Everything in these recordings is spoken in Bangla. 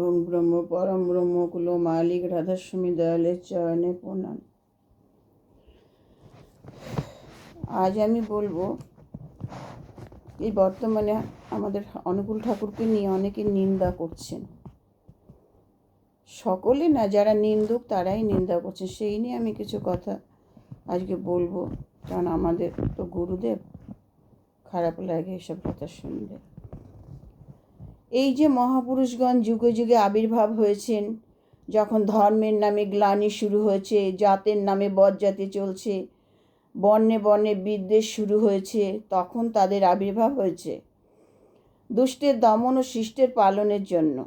ওম ব্রহ্ম পরম ব্রহ্ম কুলো মালিক রাধাস্বামী দয়ালের চরণে প্রণাম। আজ আমি বলব, এই বর্তমানে আমাদের অনুকূল ঠাকুরকে নিয়ে অনেকে নিন্দা করছেন। সকলে না, যারা নিন্দুক তারাই নিন্দা করছেন। সেই নিয়ে আমি কিছু কথা আজকে বলব, কারণ আমাদের তো গুরুদেব, খারাপ লাগে এসব কথা শুনলে। এই যে মহাপুরুষগণ যুগে যুগে আবির্ভাব হয়েছেন, যখন ধর্মের নামে গ্লানি শুরু হয়েছে, জাতের নামে বদজাতি চলছে, বর্ণে বর্ণে বিদ্বেষ শুরু হয়েছে, তখন তাদের আবির্ভাব হয়েছে। দুষ্টের দমন ও শিষ্টের পালনের জন্য,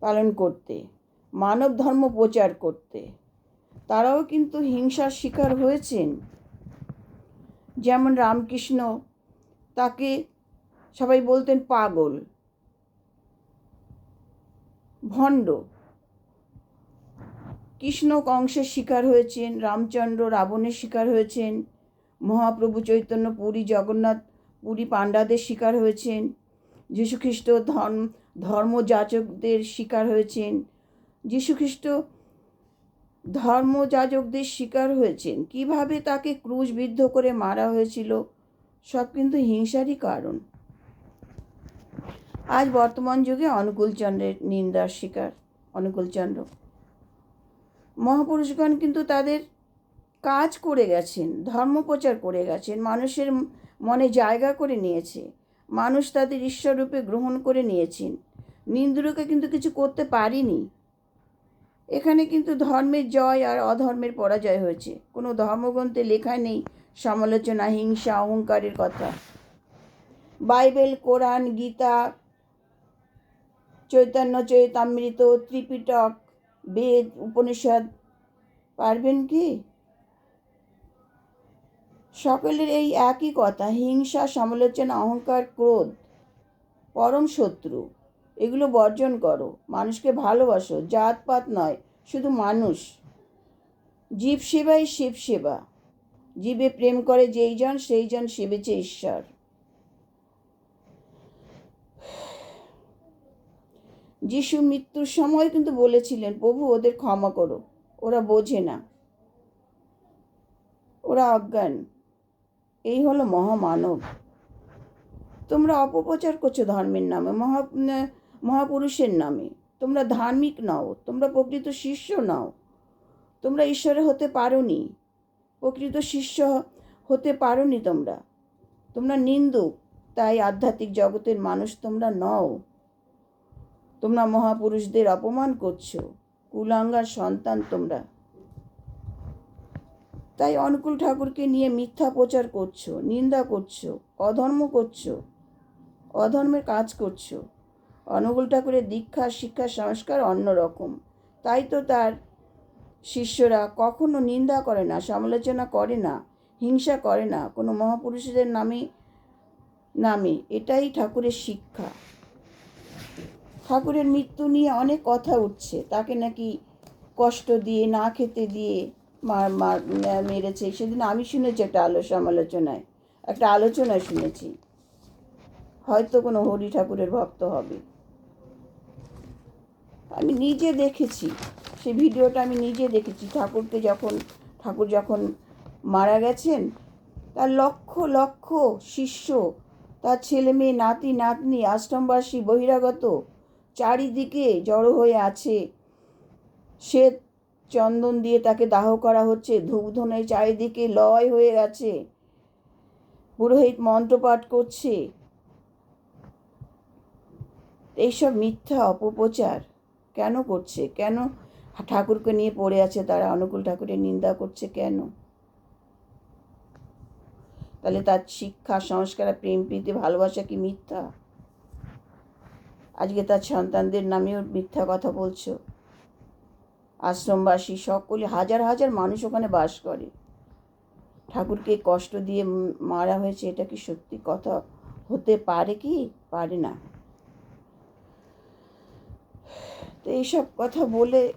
পালন করতে, মানব ধর্ম প্রচার করতে। তারাও কিন্তু হিংসার শিকার হয়েছেন। যেমন রামকৃষ্ণ তাকে সবাই বলতেন পাগল। ভণ্ড। কৃষ্ণ কংসের শিকার হয়েছেন, রামচন্দ্র রাবণের শিকার হয়েছেন, মহাপ্রভু চৈতন্য পুরী জগন্নাথ পুরী পাণ্ডাদের শিকার হয়েছেন যীশুখ্রিস্ট ধর্ম ধর্মযাচকদের শিকার হয়েছেন যীশুখ্রিস্ট ধর্মযাজকদের শিকার হয়েছেন। কীভাবে তাকে ক্রুশবিদ্ধ করে মারা হয়েছিল, সব কিন্তু হিংসারই কারণ। আজ বর্তমান যুগে অনুকূলচন্দ্রের নিন্দার শিকার অনুকূলচন্দ্র মহাপুরুষগণ কিন্তু তাদের কাজ করে গেছেন, ধর্ম প্রচার করে গেছেন, মানুষের মনে জায়গা করে নিয়েছে, মানুষ তাদের ঈশ্বররূপে গ্রহণ করে নিয়েছেন। নিন্দুরকে কিন্তু কিছু করতে পারিনি। এখানে কিন্তু ধর্মের জয় আর অধর্মের পরাজয় হয়েছে। কোনো ধর্মগ্রন্থে লেখা নেই, সমালোচনা, হিংসা, অহংকারের কথা। বাইবেল, কোরআন, গীতা চৈতন্য চৈতামৃত ত্রিপিটক বেদ উপনিষদ। পারবেন কি? সকলের এই একই কথা, হিংসা, সমালোচনা, অহংকার, ক্রোধ, পরম শত্রু, এগুলো বর্জন করো। মানুষকে ভালোবাসো, জাতপাত নয়, শুধু মানুষ। জীব সেবাই শিব সেবা। জীবে প্রেম করে যেই জন, সেই জন সেবেছে ঈশ্বর। যিশু মৃত্যুর সময় কিন্তু বলেছিলেন, প্রভু, ওদের ক্ষমা করো। ওরা বোঝে না। ওরা অজ্ঞান। এই হলো মহামানব। তোমরা অপপ্রচার করছ ধর্মের নামে, মহা, মহাপুরুষের নামে। তোমরা ধার্মিক নাও, তোমরা প্রকৃত শিষ্য নাও। তোমরা ঈশ্বরে হতে পারোনি। প্রকৃত শিষ্য হতে পারোনি তোমরা। তোমরা নিন্দুক। তাই আধ্যাত্মিক জগতের মানুষ তোমরা নও। তোমরা মহাপুরুষদের অপমান করছ। কুলাঙ্গার সন্তান তোমরা। তাই অনুকূল ঠাকুরকে নিয়ে মিথ্যা প্রচার করছ, নিন্দা করছ, অধর্ম করছ, অধর্মের কাজ করছ। অনুকূল ঠাকুরের দীক্ষা, শিক্ষা, সংস্কার অন্যরকম তাই তো তার শিষ্যরা কখনো নিন্দা করে না, সমালোচনা করে না, হিংসা করে না। কোনো মহাপুরুষদের নামে নামে। এটাই ঠাকুরের শিক্ষা। ঠাকুরের মৃত্যু নিয়ে অনেক কথা উঠছে। তাকে নাকি কষ্ট দিয়ে, না খেতে দিয়ে মার মার, মেরেছে। সেদিন আমি শুনেছি একটা আলো সমালোচনায়, একটা আলোচনায় শুনেছি। হয়তো কোনো হরি ঠাকুরের ভক্ত হবে। আমি নিজে দেখেছি সেই ভিডিওটা আমি নিজে দেখেছি। ঠাকুরকে যখন, ঠাকুর যখন মারা গেছেন, তার লক্ষ লক্ষ শিষ্য, তার ছেলে মেয়ে নাতি, নাতনি, আশ্রমবাসী, বহিরাগত চারিদিকে জড়ো হয়ে আছে। সে চন্দন দিয়ে তাকে দাহ করা হচ্ছে। ধূপধনের চারিদিকে লয় হয়ে গেছে। পুরোহিত মন্ত্রপাঠ করছে। এইসব মিথ্যা অপপ্রচার কেন করছে? কেন ঠাকুরকে নিয়ে পড়ে আছে তারা? অনুকূল ঠাকুরের নিন্দা করছে কেন? তাহলে তার শিক্ষা, সংস্কার প্রেম প্রীতি ভালোবাসা কি মিথ্যা? আজকে তার সন্তানদের নামেও মিথ্যা কথা বলছো। আশ্রমবাসী সকলে হাজার হাজার মানুষ ওখানে বাস করে। ঠাকুরকে কষ্ট দিয়ে মারা হয়েছে, এটা কি সত্যি কথা? হতে পারে কি? পারে না। তো এইসব কথা বলে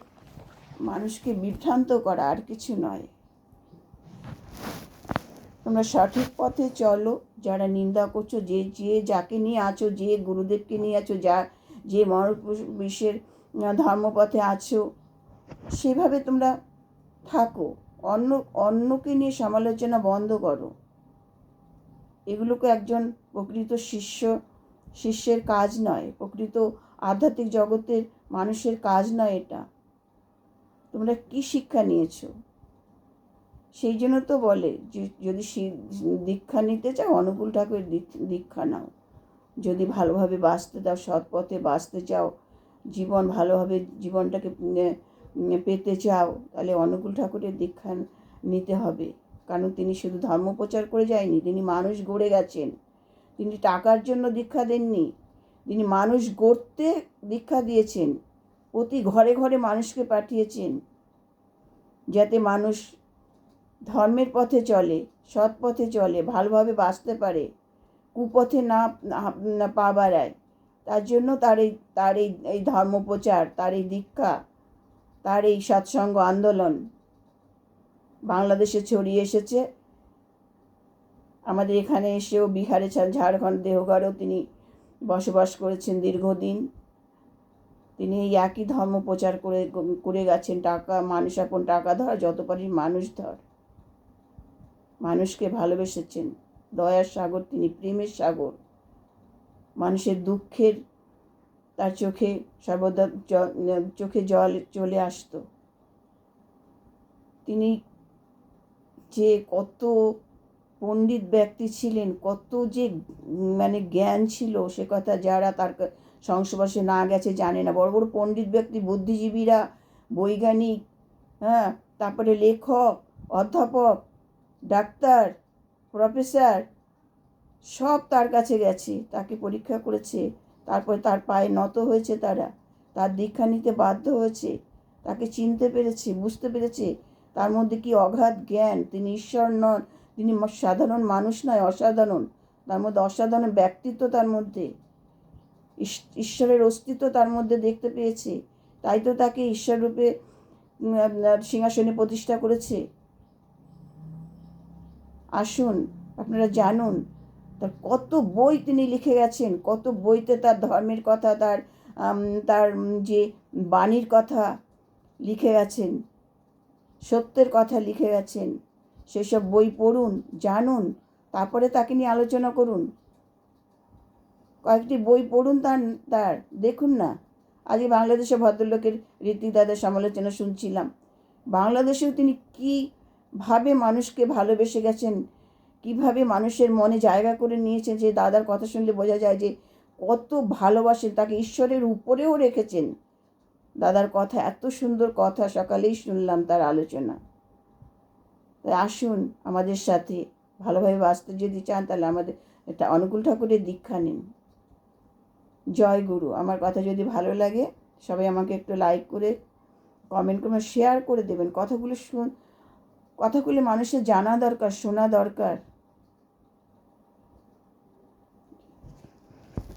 মানুষকে বিভ্রান্ত করা আর কিছু নয়। তোমরা সঠিক পথে চলো, যারা নিন্দা করছ, যে যে যাকে নিয়ে আছো, যে গুরুদেবকে নিয়ে আছো, যা, যে মহাপুরুষের ধর্মপথে আছো, সেভাবে তোমরা থাকো। অন্য, অন্যকে নিয়ে সমালোচনা বন্ধ করো। এগুলোকে একজন প্রকৃত শিষ্য, শিষ্যের কাজ নয়। প্রকৃত আধ্যাত্মিক জগতের মানুষের কাজ নয় এটা। তোমরা কি শিক্ষা নিয়েছো? সেই জন্য তো বলে যে যদি দীক্ষা নিতে চাও, অনুকূল ঠাকুরের দীক- দীক্ষা নাও। যদি ভালোভাবে বাঁচতে দাও, সৎ পথে বাঁচতে চাও, জীবন ভালোভাবে, জীবনটাকে পেতে চাও, তাহলে অনুকূল ঠাকুরের দীক্ষা নিতে হবে। কারণ তিনি শুধু ধর্ম প্রচার করে যায়নি, তিনি মানুষ গড়ে গেছেন। তিনি টাকার জন্য দীক্ষা দেননি, তিনি মানুষ গড়তে দীক্ষা দিয়েছেন, প্রতি ঘরে ঘরে মানুষকে পাঠিয়েছেন, যাতে মানুষ ধর্মের পথে চলে, সৎ পথে চলে, ভালোভাবে বাঁচতে পারে, কুপথে না পা বাড়ায়। তার জন্য তার এই তার এই এই ধর্মপ্রচার, তার এই দীক্ষা, তার এই সৎসঙ্গ আন্দোলন বাংলাদেশে ছড়িয়ে এসেছে। আমাদের এখানে এসেও বিহারে ঝাড়খণ্ড দেহগড়েও তিনি বসবাস করেছেন দীর্ঘদিন। তিনি এই একই ধর্ম প্রচার করে করে গেছেন। টাকা, মানুষ এখন টাকা ধর, যত পারিস মানুষ ধর। মানুষকে ভালোবেসেছেন। দয়ার সাগর, তিনি প্রেমের সাগর। মানুষের দুঃখের, তার চোখে সর্বদা চোখে জল চলে আসতো। তিনি যে কত পণ্ডিত ব্যক্তি ছিলেন, কত যে মানে জ্ঞান ছিল, সে কথা যারা তার সংস্পর্শে না গেছে জানে না। বড় বড় পণ্ডিত ব্যক্তি, বুদ্ধিজীবীরা, বৈজ্ঞানিক হ্যাঁ তারপরে লেখক, অধ্যাপক ডাক্তার, প্রফেসর, সব তার কাছে গেছে। তাকে পরীক্ষা করেছে। তারপর তার পায়ে নত হয়েছে তারা। তার দীক্ষা নিতে বাধ্য হয়েছে। তাকে চিনতে পেরেছে, বুঝতে পেরেছে। তার মধ্যে কি অগাধ জ্ঞান? তিনি ঈশ্বর নন। তিনি সাধারণ মানুষ নয়, অসাধারণ। তার মধ্যে অসাধারণ ব্যক্তিত্ব তার মধ্যে। ঈশ্বরের অস্তিত্ব তার মধ্যে দেখতে পেয়েছে। তাই তো তাকে ঈশ্বর রূপে সিংহাসনে প্রতিষ্ঠা করেছে। আসুন, আপনারা জানুন, তার কত বই তিনি লিখে গেছেন, কত বইতে তার ধর্মের কথা, তার তার যে বাণীর কথা লিখে গেছেন, সত্যের কথা লিখে গেছেন, সেসব বই পড়ুন, জানুন, তারপরে তাকে নিয়ে আলোচনা করুন। কয়েকটি বই পড়ুন তার তার, দেখুন না। আজকে বাংলাদেশে ভদ্রলোকের ঋত্বিক দাদার সমালোচনা শুনছিলাম। বাংলাদেশেও তিনি কীভাবে মানুষকে ভালোবেসে গেছেন, কীভাবে মানুষের মনে জায়গা করে নিয়েছেন যে দাদার কথা শুনলে বোঝা যায় যে কত ভালোবাসেন, তাকে ঈশ্বরের উপরেও রেখেছেন। দাদার কথা, এত সুন্দর কথা সকালেই শুনলাম তার আলোচনা। তাই আসুন আমাদের সাথে ভালোভাবে বাঁচতে যদি চান তাহলে আমাদের এটা অনুকূল ঠাকুরের দীক্ষা নিন। জয় গুরু। আমার কথা যদি ভালো লাগে, সবাই আমাকে একটু লাইক করে কমেন্ট করে শেয়ার করে দেবেন। কথাগুলো শুন কথাগুলো মানুষের জানা দরকার শোনা দরকার।